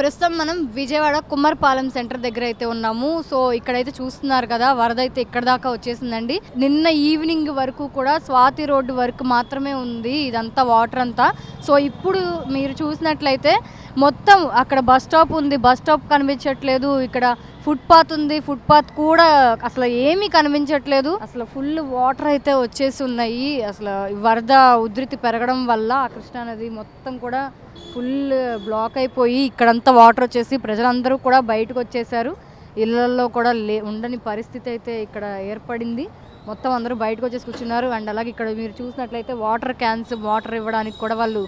ప్రస్తుతం మనం విజయవాడ కుమ్మరపాలెం సెంటర్ దగ్గర అయితే ఉన్నాము. సో ఇక్కడైతే చూస్తున్నారు కదా వరద అయితే ఇక్కడ దాకా వచ్చేసిందండి. నిన్న ఈవినింగ్ వరకు కూడా స్వాతి రోడ్డు వరకు మాత్రమే ఉంది ఇదంతా వాటర్ అంతా. సో ఇప్పుడు మీరు చూసినట్లయితే మొత్తం అక్కడ బస్ స్టాప్ ఉంది బస్ స్టాప్ కనిపించట్లేదు ఇక్కడ ఫుట్పాత్ ఉంది ఫుట్పాత్ కూడా అసలు ఏమీ కనిపించట్లేదు. అసలు ఫుల్ వాటర్ అయితే వచ్చేసి ఉన్నాయి అసలు వరద ఉధృతి పెరగడం వల్ల ఆ కృష్ణానది మొత్తం కూడా ఫుల్ బ్లాక్ అయిపోయి ఇక్కడంతా వాటర్ వచ్చేసి ప్రజలందరూ కూడా బయటకు వచ్చేసారు. ఇళ్ళలో కూడా లే ఉండని పరిస్థితి అయితే ఇక్కడ ఏర్పడింది. మొత్తం అందరూ బయటకు వచ్చేసి కూర్చున్నారు. అండ్ అలాగే ఇక్కడ మీరు చూసినట్లయితే వాటర్ క్యాన్స్ వాటర్ ఇవ్వడానికి కూడా వాళ్ళు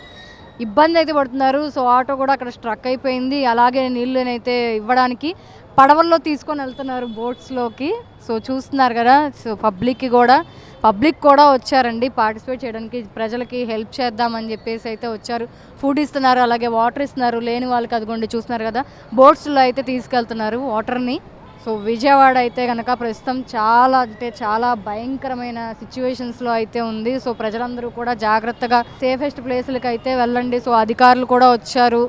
ఇబ్బంది అయితే పడుతున్నారు. సో ఆటో కూడా అక్కడ స్ట్రక్ అయిపోయింది. అలాగే నీళ్ళనైతే ఇవ్వడానికి పడవల్లో తీసుకొని వెళ్తున్నారు బోట్స్లోకి. సో చూస్తున్నారు కదా సో పబ్లిక్కి కూడా పబ్లిక్ కూడా వచ్చారండి. పార్టిసిపేట్ చేయడానికి ప్రజలకి హెల్ప్ చేద్దామని చెప్పేసి అయితే వచ్చారు. ఫుడ్ ఇస్తున్నారు అలాగే వాటర్ ఇస్తున్నారు. లేని వాళ్ళకి అదిగోండి చూస్తున్నారు కదా బోట్స్లో అయితే తీసుకెళ్తున్నారు వాటర్ని. సో విజయవాడ అయితే కనుక ప్రస్తుతం చాలా అంటే చాలా భయంకరమైన సిచ్యువేషన్స్లో అయితే ఉంది. సో ప్రజలందరూ కూడా జాగ్రత్తగా సేఫెస్ట్ ప్లేసులకి అయితే వెళ్ళండి. సో అధికారులు కూడా వచ్చారు.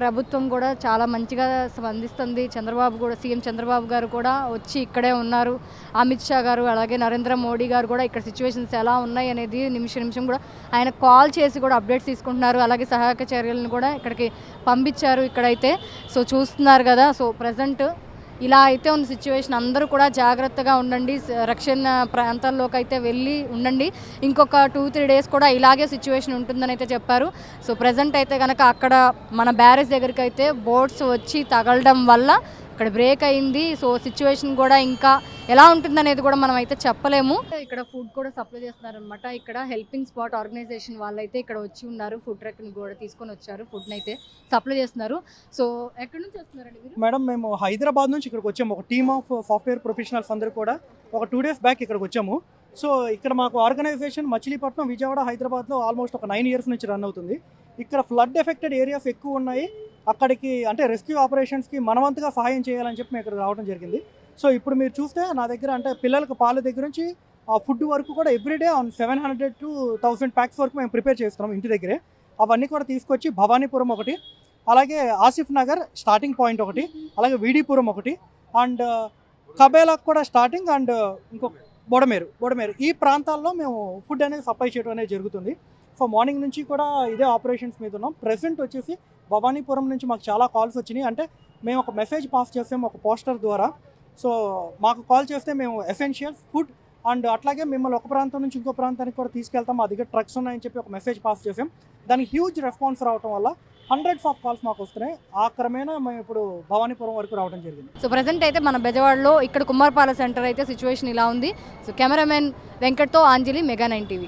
ప్రభుత్వం కూడా చాలా మంచిగా స్పందిస్తుంది. చంద్రబాబు కూడా సీఎం చంద్రబాబు గారు కూడా వచ్చి ఇక్కడే ఉన్నారు. అమిత్ షా గారు అలాగే నరేంద్ర మోడీ గారు కూడా ఇక్కడ సిచ్యువేషన్స్ ఎలా ఉన్నాయి అనేది నిమిషం నిమిషం కూడా ఆయన కాల్ చేసి కూడా అప్డేట్స్ తీసుకుంటున్నారు. అలాగే సహాయక చర్యలను కూడా ఇక్కడికి పంపించారు ఇక్కడైతే. సో చూస్తున్నారు కదా. సో ప్రజెంట్ ఇలా అయితే ఉన్న సిచ్యువేషన్ అందరూ కూడా జాగ్రత్తగా ఉండండి. రక్షణ ప్రాంతాల్లోకి అయితే వెళ్ళి ఉండండి. ఇంకొక టూ త్రీ డేస్ కూడా ఇలాగే సిచ్యువేషన్ ఉంటుందని అయితే చెప్పారు. సో ప్రజెంట్ అయితే కనుక అక్కడ మన బ్యారేజ్ దగ్గరికి అయితే బోట్స్ వచ్చి తగలడం వల్ల ఇక్కడ బ్రేక్ అయింది. సో సిచ్యువేషన్ కూడా ఇంకా ఎలా ఉంటుందనేది కూడా మనం అయితే చెప్పలేము. ఇక్కడ ఫుడ్ కూడా సప్లై చేస్తున్నారు అనమాట ఇక్కడ హెల్పింగ్ స్పాట్ ఆర్గనైజేషన్ వాళ్ళైతే ఇక్కడ వచ్చి ఉన్నారు. ఫుడ్ ట్రక్ని కూడా తీసుకొని వచ్చారు. ఫుడ్ అయితే సప్లై చేస్తున్నారు. సో ఎక్కడి నుంచి వస్తున్నారండి మీరు? మేడం మేము హైదరాబాద్ నుంచి ఇక్కడికి వచ్చాము. ఒక టీమ్ ఆఫ్ సాఫ్ట్వేర్ ప్రొఫెషనల్స్ అందరూ కూడా ఒక టూ డేస్ బ్యాక్ ఇక్కడికి వచ్చాము. సో ఇక్కడ మాకు ఆర్గనైజేషన్ మచిలీపట్నం విజయవాడ హైదరాబాద్లో ఆల్మోస్ట్ ఒక నైన్ ఇయర్స్ నుంచి రన్ అవుతుంది. ఇక్కడ ఫ్లడ్ ఎఫెక్టెడ్ ఏరియాస్ ఎక్కువ ఉన్నాయి. అక్కడికి అంటే రెస్క్యూ ఆపరేషన్స్కి మనవంతుగా సహాయం చేయాలని చెప్పి మేము ఇక్కడ రావడం జరిగింది. సో ఇప్పుడు మీరు చూస్తే నా దగ్గర అంటే పిల్లలకు పాల దగ్గర నుంచి ఆ ఫుడ్ వరకు కూడా every day on seven hundred to thousand packs వరకు మేము ప్రిపేర్ చేస్తున్నాం ఇంటి దగ్గరే. అవన్నీ కూడా తీసుకొచ్చి భవానీపురం ఒకటి అలాగే ఆసిఫ్ నగర్ స్టార్టింగ్ పాయింట్ ఒకటి అలాగే వీడీపురం ఒకటి అండ్ కబేలాకు కూడా స్టార్టింగ్ అండ్ ఇంకొక బొడమేరు బొడమేరు. ఈ ప్రాంతాల్లో మేము ఫుడ్ అనేది సప్లై చేయడం అనేది జరుగుతుంది. సో మార్నింగ్ నుంచి కూడా ఇదే ఆపరేషన్స్ మీద ఉన్నాం. ప్రెసెంట్ వచ్చేసి భవానీపురం నుంచి మాకు చాలా కాల్స్ వచ్చినాయి. అంటే మేము ఒక మెసేజ్ పాస్ చేసాం ఒక పోస్టర్ ద్వారా. సో మాకు కాల్ చేస్తే మేము ఎసెన్షియల్ ఫుడ్ అండ్ అట్లాగే మిమ్మల్ని ఒక ప్రాంతం నుంచి ఇంకో ప్రాంతానికి కూడా తీసుకెళ్తాం. మా దగ్గర ట్రక్స్ ఉన్నాయని చెప్పి ఒక మెసేజ్ పాస్ చేసాం దానికి హ్యూజ్ రెస్పాన్స్ రావడం వల్ల హండ్రెడ్స్ ఆఫ్ కాల్స్ మాకు వస్తున్నాయి. ఆ క్రమేణా మేము ఇప్పుడు భవానీపురం వరకు రావడం జరిగింది. సో ప్రజెంట్ అయితే మన బెజవాడలో ఇక్కడ కుమార్పాల సెంటర్ అయితే సిచ్యువేషన్ ఇలా ఉంది. సో కెమెరామెన్ వెంకట్తో ఆంజలి మెగా నైన్ టీవీ.